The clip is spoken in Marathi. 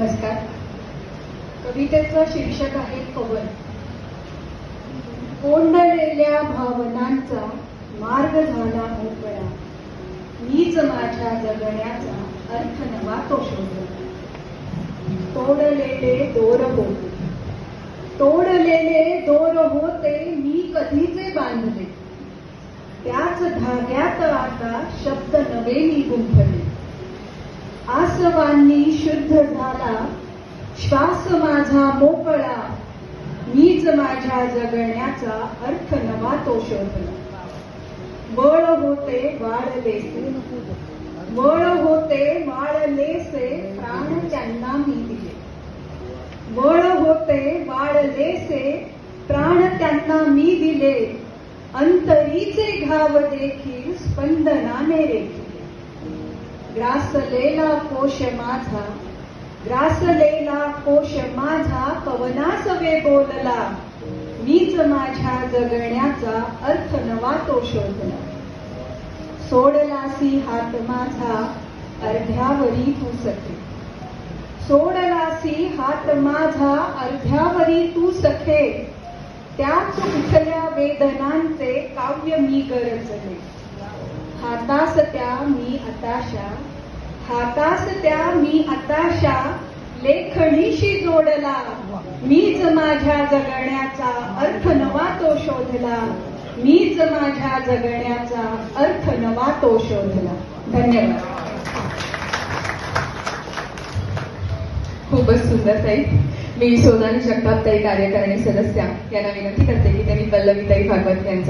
नमस्कार. कवितेचं शीर्षक आहे कवन कोंडलेल्या भावनांचा मार्ग झाला मोकळा. मीच माझ्या जगण्याचा अर्थ नवा तो शोधला. तोडलेले दोर होते. तोडलेले दोर होते मी कधीचे बांधले. त्याच धाग्यात आता शब्द नवे मी गुंफले. आसवांनी शुद्ध झाला. श्वास माझा मोकळा. मीच माझ्या जगण्याचा अर्थ नवा तो शोधला. बळ होते वाढलेसे बळ होते वाढलेसे प्राण त्यांना मी दिले. बळ होते वाढलेसे प्राण त्यांना मी दिले. अंतरीचे घाव देखील स्पंदना रेखिले ग्रासलेला कोश माझा ग्रासलेला कोश माझा पवनासवे बोलला. मीच माझ्या जगण्याचा अर्थ नवा तो शोधला. सोडलासी हात माझा अर्ध्यावरी तू सखे. सोडलासी हात माझा अर्ध्यावरी तू सखे. त्याच उठल्या वेदनांचे काव्य मी गरजले. हातास त्या मी आताशा. हातास त्या मी आताशा लेखणीशी जोडला. मीच माझ्या जगण्याचा अर्थ नवा तो शोधला. मीच माझ्या जगण्याचा अर्थ नवा तो शोधला. धन्यवाद. खूपच सुंदर ताई. मी सोनाली जगताप ताई कार्यकारिणी सदस्या. यांना विनंती करते की त्यांनी पल्लवी ताई भागवत यांचा